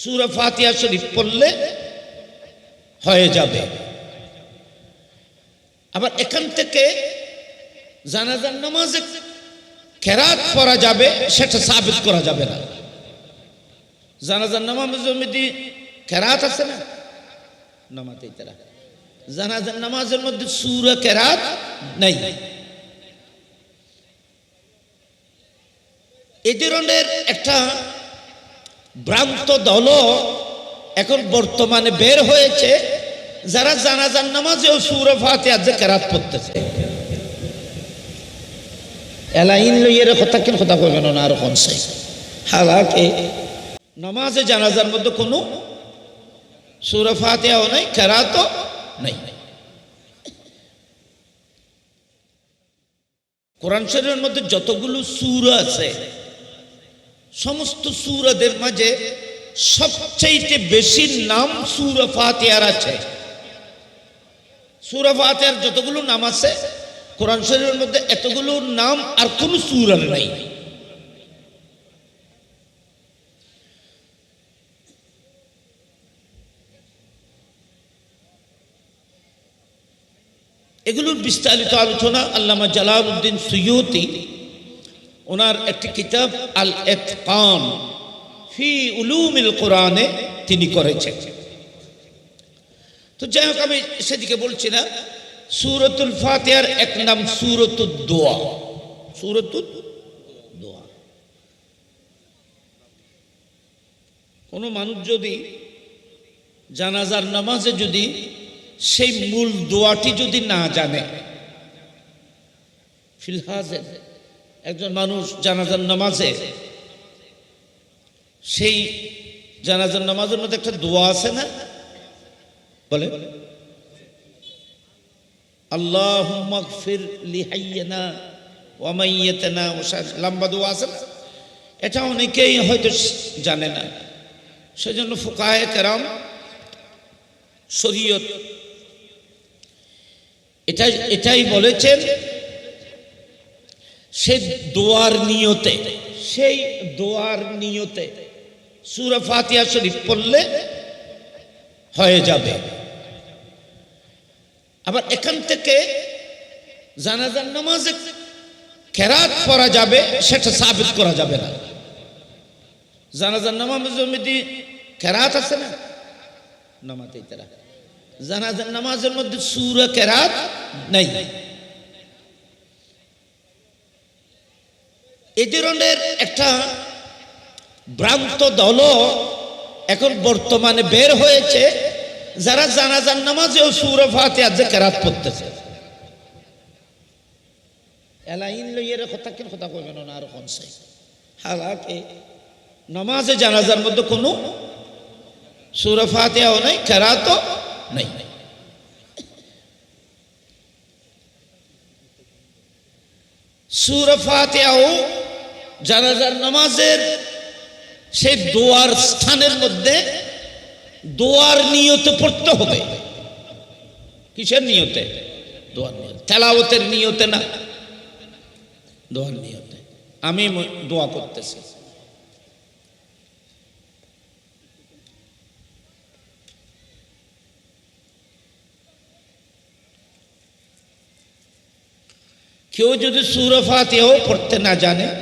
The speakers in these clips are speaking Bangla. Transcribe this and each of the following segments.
সুরা ফাতিহা শরীফ পড়লে হয়ে যাবে। আবার এখান থেকে জানাজার নামাজে কেরাত পড়া যাবে, সেটা সাবিত করা যাবে না। জানাজার নামাজের মধ্যে কেরাত আছে না? নামাতে তারা জানাজার নামাজের মধ্যে সুরা কেরাত নাই। এই ধরনের একটা ভ্রান্ত দল এখন বর্তমানে বের হয়েছে, যারা জানাজার নামাজেও সুরে ফাতে যে কেরাত পড়তেছে এলাইন লইয়ের কথা কেন কথা কইবেন না আর কোন সাই হালাকে নামাজে জানাজার মধ্যে কোনো সুরে ফাতেও নাই, কেরাতও নাই। কোরআন শরীফের মধ্যে যতগুলো সুর আছে সমস্ত সুরদের মাঝে সবচাইতে বেশি নাম সুর ফাতিহার আছে। সুর যতগুলো নাম আছে, কোরআন শরীফের মধ্যে এতগুলো নাম আর কোন সুরার নাই। এগুলোর বিস্তারিত আলোচনা আল্লামা জালালউদ্দিন সুয়ুতি ওনার একটি কিতাব আল এতকান ফি উলুমিল কোরআনে তিনি করেছেন। তো যাই হোক, আমি সেদিকে বলছি না। সুরতুল ফাতিহার এক নাম সুরতুল দোয়া। সুরতুল দোয়া। কোনো মানুষ যদি জানাজার নামাজে যদি সেই মূল দোয়াটি যদি না জানে ফিলহাজের একজন মানুষ জানাজার নামাজে, সেই জানাজার নামাজের মধ্যে একটা দোয়া আছে না? বলে আল্লাহ মগফির লিহাইয়েনা ওয়ামাইয়েতেনা লম্বা দোয়া আছে না? এটা অনেকেই হয়তো জানে না। সেজন্য ফুকায় কেরাম, শরীয়ত এটা এটাই বলেছেন সে দোয়ার নিয়তে, সেই দোয়ার নিয়তে সুরা ফাতিহা শরীফ পড়লে হয়ে যাবে। আবার এখান থেকে জানাজার নামাজে খেরাত পড়া যাবে, সেটা সাবিত করা যাবে না। জানাজার নামাজ মধ্যে কেরাত আছে না? নামাতে তারা জানাজার নামাজের মধ্যে সুরা কেরাত নাই। এই ধরনের একটা ভ্রান্ত দল এখন বর্তমানে বের হয়েছে, যারা জানাজার নামাজেও সুরে ফাতে যে কেরাত পড়তেছে। এলাইন লইয়ের কথা না জানাজার মধ্যে কোনো নাই নাই। সুরে ফাতেও জানাজার নামাজের সেই দোয়ার স্থানের মধ্যে দোয়ার নিয়তে পড়তে হবে। কিসের নিয়তে? দোয়ার নিয়ত। তেলাওতের নিয়তে না। দোয়ার নিয়তে। আমি দোয়া করতেছি। কেউ যদি সুরফাতেও পড়তে না জানে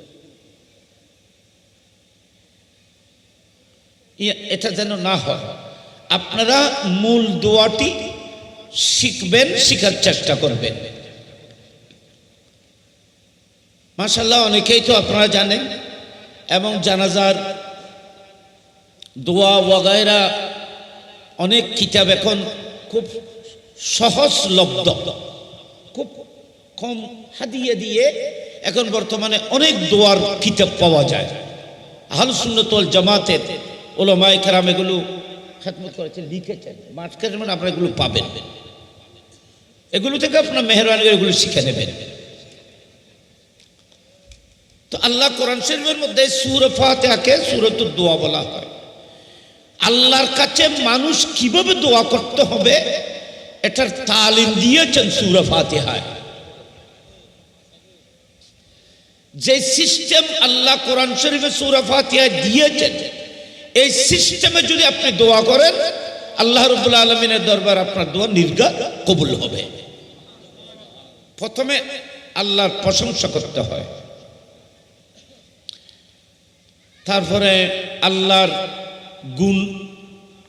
এটা যেন না হয়। আপনারা মূল দোয়াটি শিখবেন, শিখার চেষ্টা করবেন। মাসাল্লাহ অনেকেই তো আপনারা জানেন, এবং জানাজার দোয়া ওয়াগায়রা অনেক কিতাব এখন খুব সহজলব্ধ খুব কম হাদিয়ে দিয়ে এখন বর্তমানে অনেক দোয়ার কিতাব পাওয়া যায়। আহল সুন্নতল জামাতের ওলমায় কেরাম এগুলো খেদমত করেছেন, লিখেছেন। মাঠ খেতে মানে আপনারা এগুলো পাবেন। এগুলো থেকে আপনার মেহরবানি এগুলো শিখে নেবেন। তো আল্লাহ কোরআন শরীফের মধ্যে সুর ফাতেহাকে সুরতুল দোয়া বলা হয়। আল্লাহর কাছে মানুষ কীভাবে দোয়া করতে হবে, এটার তালিম দিয়েছেন সুর ফাতেহায়। যে সিস্টেম আল্লাহ কোরআন শরীফে সুরা দিয়েছেন এই সিস্টেমে যদি আপনি দোয়া করেন, আল্লাহ রবুল্লা আলমিনের দরবার আপনার দোয়া নির্গা কবুল হবে। প্রথমে আল্লাহর প্রশংসা করতে হয়। তারপরে আল্লাহর গুণ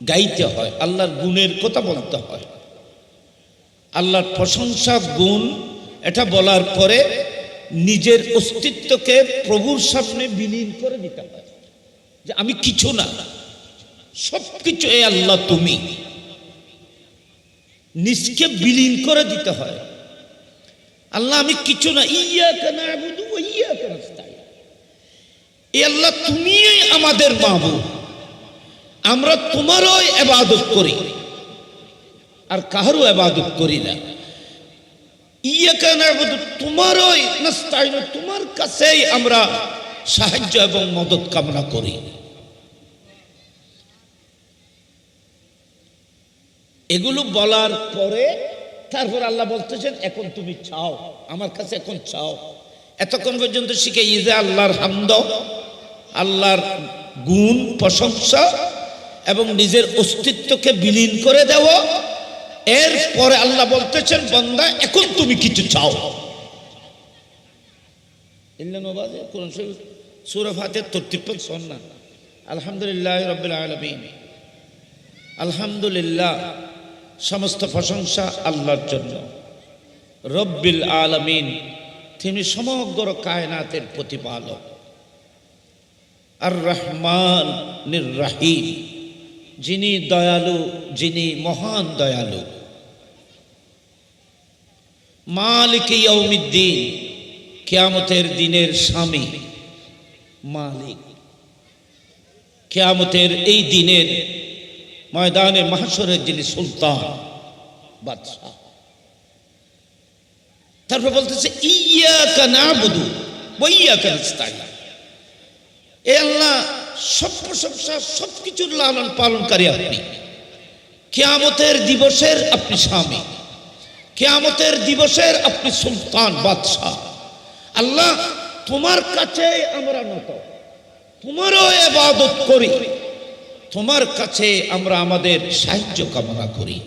গাইতে হয়, আল্লাহর গুণের কথা বলতে হয়। আল্লাহর প্রশংসা, গুণ, এটা বলার পরে নিজের অস্তিত্বকে প্রভুর সামনে বিলীন করে দিতে হয়। যে আমি কিছু না সব কিছু এ আল্লাহ তুমি। নিজকে বিলীন করে দিতে হয়। আল্লাহ, আমি কিছু না ইয়া কেন ইয়া কেন এ আল্লাহ তুমি আমাদের মাহবুব। আমরা তোমারও এবাদত করি। আর কাহারও এবাদত করি না। ইয়াকা নাবুদু তোমারই তোমার কাছেই আমরা সাহায্য এবং মদত কামনা করি। এগুলো বলার পরে তারপর আল্লাহ বলতেছেন, এখন তুমি চাও, আমার কাছে এখন চাও। এতক্ষণ পর্যন্ত শিখে ইজে আল্লাহর হামদ, আল্লাহর গুণ, প্রশংসা এবং নিজের অস্তিত্বকে বিলীন করে দেওয়া। এর পরে আল্লাহ বলতেছেন, বন্দা, এখন তুমি কিছু চাও। আলহামদুলিল্লাহ রবিল আলমিন। আলহামদুলিল্লাহ, সমস্ত প্রশংসা আল্লাহর জন্য। রব্বিল আলমিন, তিনি সমগ্র কায়নাতের প্রতিপালক। আর রহমান রাহিম, যিনি দয়ালু, যিনি মহান দয়ালু। মালিক ইয়ৌমিদ্দিন কেয়ামতের দিনের স্বামী। মালিক। কেয়ামতের এই দিনের ময়দানে মাহাসরের যিনি সুলতান, বাদশাহ। তারপর বলতেছে ইয়া কানা বুধু বইয়া এ আল্লাহ, সব প্রশংসা সব কিছুর লালন পালনকারী আপনি। কেয়ামতের দিবসের আপনি স্বামী। কেয়ামতের দিবসের আপনি সুলতান, বাদশাহ। আল্লাহ তোমার কাছে আমরা নত। তোমারও এবাদত করি। তোমার কাছে আমরা আমাদের সাহায্য কামনা করি।